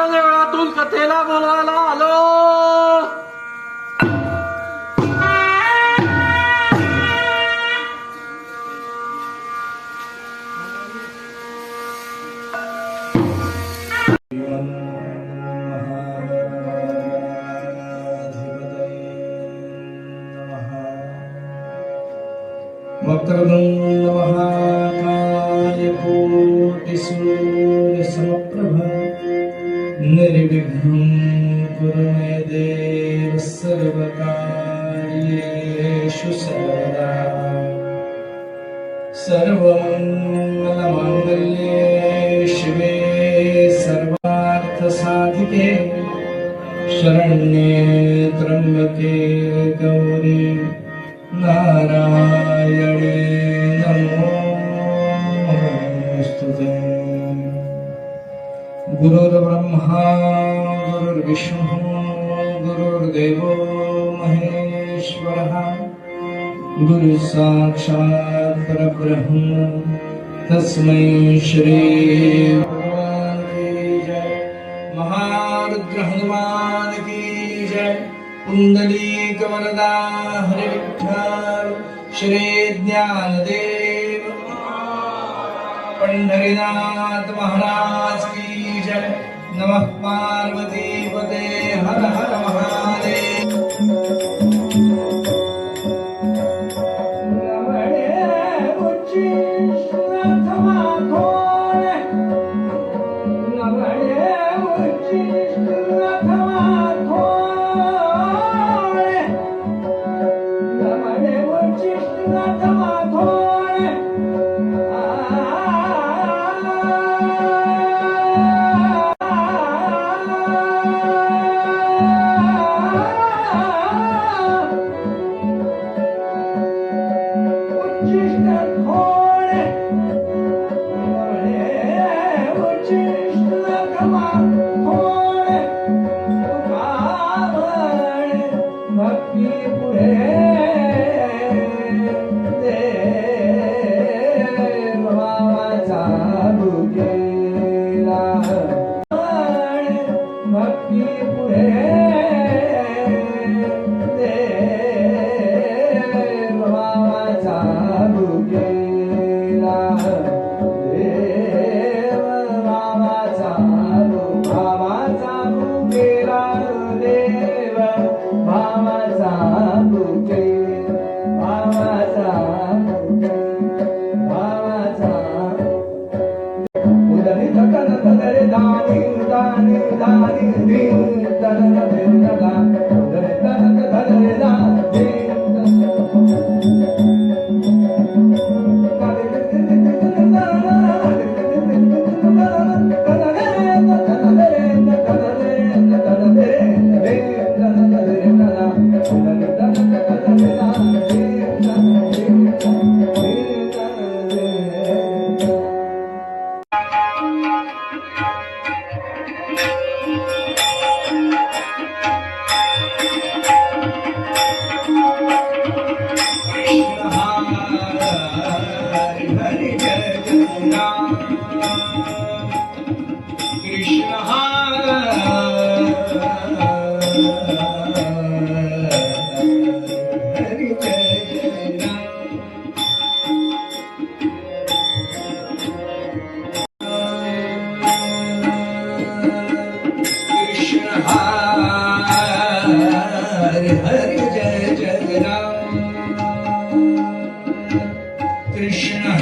देवीच्या देवळातून कथेला बोलवायला आलो. वक्रतुण्ड महाकाय कोटिसूर्यसमप्रभ निर्विघ्नं कुरु मे देव सर्वकार्येषु सर्वदा। सर्वमङ्गलमाङ्गल्ये शिवे सर्वार्थसाधिके शरण्ये त्र्यम्बके गौरी नारायणे। गुरुर्ब्रह्मा गुरुर्विष्णुः गुरुर्देवो महेश्वरः गुरुः साक्षात् परब्रह्म तस्मै श्री भगवान् की जय महारुद्र हनुमान की जय कुंडलीक वरदा हरे विठ्ठल श्री ज्ञानदेव पंढरीनाथ महाराज नमः पार्वती पते हर हर por ela. É. da da da da da da Krishna